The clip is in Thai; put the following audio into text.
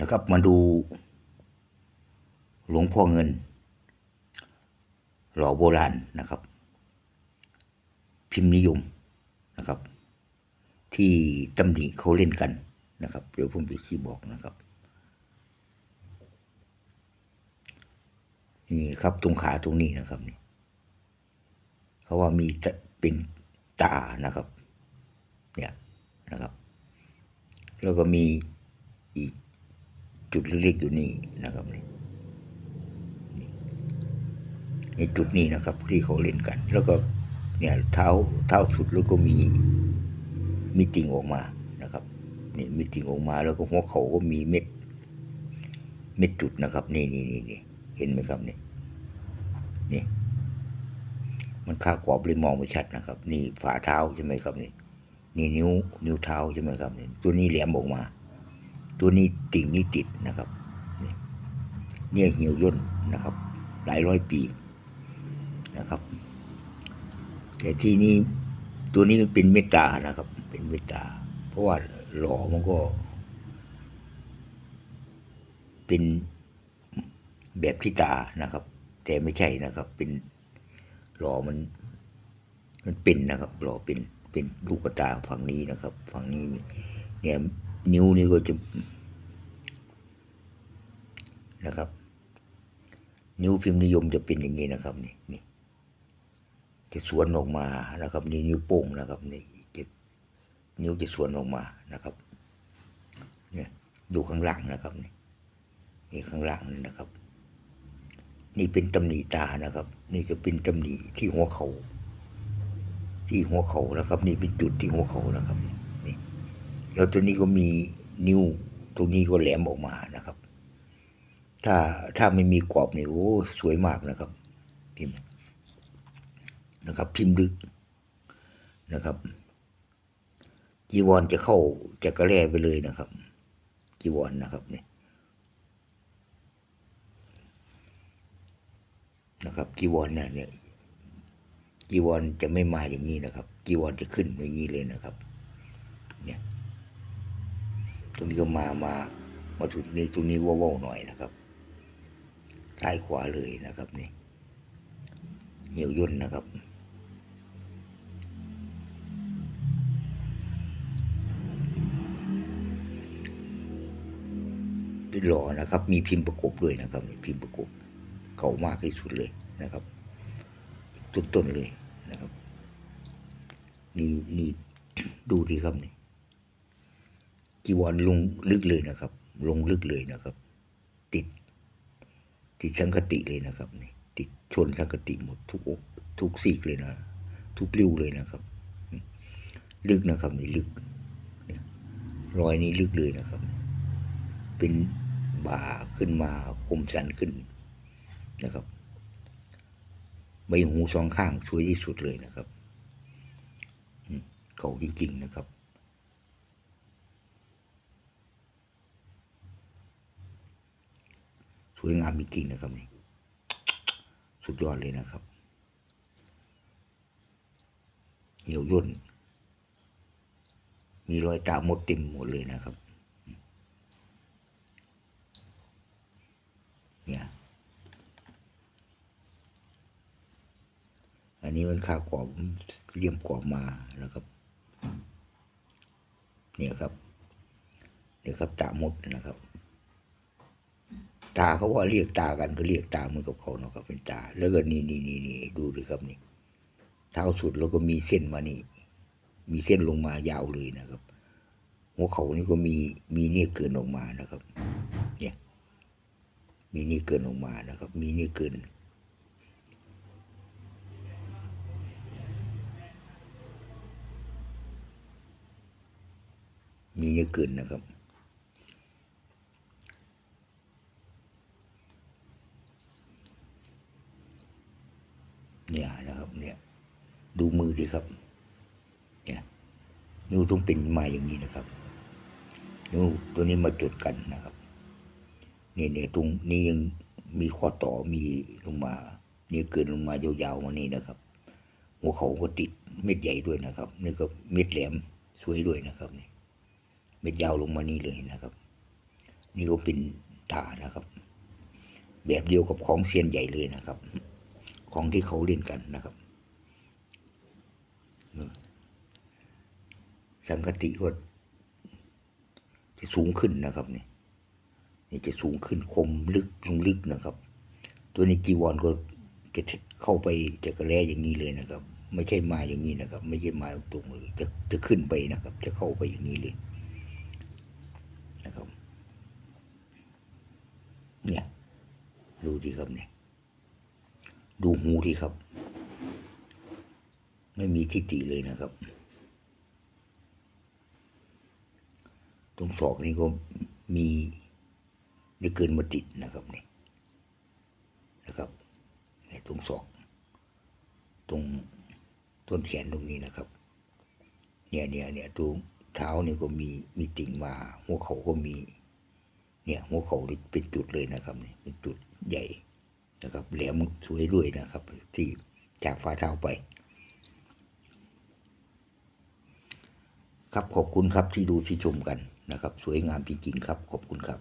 นะครับ มาดู หลวงพ่อเงิน หล่อโบราณนะครับ พิมพ์นิยมนะครับ ที่ตำหนิเขาเล่นกันนะครับ เดี๋ยวผมไปชี้บอกนะครับนี่ครับตรงขาตรงนี้นะครับนี่เขาว่ามีตะเป็นตานะครับ เนี่ยนะครับ แล้วก็มีอีก จุดเล็กๆอยู่นี่นะครับนี่ในจุดนี้นะครับ ที่เขาเล่นกัน แล้วก็เนี่ยเท้าเท้าสุดแล้วก็มีมีติ่งออกมานะครับนี่มีติ่งออกมาแล้วก็หัวเขาก็มีเม็ด เม็ดจุดนะครับ นี่นี่นี่นี่เห็นไหมครับนี่นี่มันค่ากรอบเลยมองไม่ชัดนะครับ นี่ฝ่าเท้าใช่ไหมครับนี่นี่นิ้วนิ้วเท้าใช่ไหมครับนี่ตัวนี้แหลมออกมา ตัวนี้ติ่งนี้ติดนะครับเนี่ยเหี่ยวย่นนะครับ หลายร้อยปีนะครับ แต่ที่นี้ตัวนี้มันเป็นเมตตานะครับ เป็นเมตตาเพราะว่าหล่อมันก็ เป็นแบบที่ตานะครับ แต่ไม่ใช่นะครับ เป็นหล่อมัน มันเป็นนะครับหล่อเป็นเป็นลูกตาฝั่งนี้นะครับ ฝั่งนี้เนี่ย นิ้วนี่ก็จะนะครับ นิ้วพิมพ์นิยมจะเป็นอย่างนี้นะครับนี่นี่จะสวนออกมานะครับ นี่นิ้วโป้งนะครับนี่จะนิ้วจะสวนออกมานะครับเนี่ยดูข้างหลังนะครับนี่นี่ข้างหลังนะครับ นี่เป็นตำหนิตานะครับ นี่จะเป็นตำหนิที่หัวเขาที่หัวเข่านะครับ นี่เป็นจุดที่หัวเข่านะครับนี่ แล้วตัวนี้ก็มีนิ้วตรงนี้ก็แหลมออกมานะครับ ถ้าถ้าไม่มีกรอบนี่โอ้สวยมากนะครับ พิมพ์นะครับ พิมพ์ดึกนะครับจีวรจะเข้าจะกระแร่ไปเลยนะครับจีวรนนะครับเนี่ยนะครับจีวรเนี่ยเนี่ยจีวรจะไม่มาอย่างนี้นะครับจีวรจะขึ้นอย่างนี้เลยนะครับ ตรงนี้ก็มามามาจุดนี้ตรงนี้ว่าวๆหน่อยนะครับซ้ายขวาเลยนะครับนี่เหี่ยวย่นนะครับเป็นหล่อนะครับ มีพิมพ์ประกบด้วยนะครับนี่พิมพ์ประกบเก่ามากที่สุดเลยนะครับต้นๆเลยนะครับ นี่นี่ดูดีครับนี่ จีวรลงลึกเลยนะครับ ลงลึกเลยนะครับ ติด ติดสังกติเลยนะครับนี่ติดชนสังกติหมดทุกอกทุกซีกเลยนะ ทุกริ้วเลยนะครับ ลึกนะครับนี่ลึกรอยนี้ลึกเลยนะครับ เป็นบ่าขึ้นมาคมสันขึ้นนะครับใบหูสองข้างสวยที่สุดเลยนะครับเก่าจริงๆนะครับ ส วยงามจริงๆนะครับนี่สุดยอดเลยนะครับ เหี่ยวย่น มีรอยตามดเต็มหมดเลยนะครับ เนี่ย อันนี้มันค่ากรอบเลี่ยมกรอบมาแล้วครับ เนี่ยครับ เนี่ยครับตามดนะครับ ตาเขาว่าเรียกตากันก็เรียกตาเหมือนกับเขาเนาะครับเป็นตา แล้วก็นี่นี่นี่นี่ดูดิครับนี่เท้าสุดแล้วก็มีเส้นมานี่ มีเส้นลงมายาวเลยนะครับ หัวเขานี่ก็มีมีเนี่ยเกินออกมานะครับ เนี่ย มีนี่เกินออกมานะครับ มีนี่เกินมีเยอเกินนะครับ เนี่ยนะครับ เนี่ย ดูมือดิครับ เนี่ยนิ้วต้องเป็นมาอย่างนี้นะครับนิ้วตัวนี้มาจุดกันนะครับเนี่ยเนี่ยตรงนี้ยังมีข้อต่อมีลงมาเนี่ยเกินลงมายาวๆมานี่นะครับ หัวเขาก็ติดเม็ดใหญ่ด้วยนะครับ นี่ก็เม็ดแหลมสวยด้วยนะครับนี่เม็ดยาวลงมานี่เลยนะครับ นี่ก็เป็นตานะครับ แบบเดียวกับของเซียนใหญ่เลยนะครับ ของที่เขาเล่นกันนะครับสังกติก็จะสูงขึ้นนะครับนี่นี่จะสูงขึ้นคมลึกลงลึกนะครับ ตัวนี้จีวรก็จะเข้าไปจะกระแลอย่างนี้เลยนะครับ ไม่ใช่มาอย่างนี้นะครับ ไม่ใช่มาตรงเลยจะจะขึ้นไปนะครับ จะเข้าไปอย่างนี้เลยนะครับ เนี่ยดูดีครับเนี่ย ดูหูดีครับ ไม่มีทิฏฐิเลยนะครับ ตรงศอกนี่ก็มีได้เกินมาติดนะครับนี่นะครับเนี่ยตรงศอก ตรงต้นแขนตรงนี้นะครับ เนี่ยเนี่ยเนี่ยตรงเท้านี่ก็มีมีติ่งมา หัวเข่าก็มี เนี่ยหัวเข่าเป็นจุดเลยนะครับนี่เป็นจุดใหญ่ นะครับแหลมสวยด้วยนะครับ ที่จากฟ้าเท้าไป ครับขอบคุณครับที่ดูที่ชมกันนะครับ สวยงามจริงๆครับ ขอบคุณครับ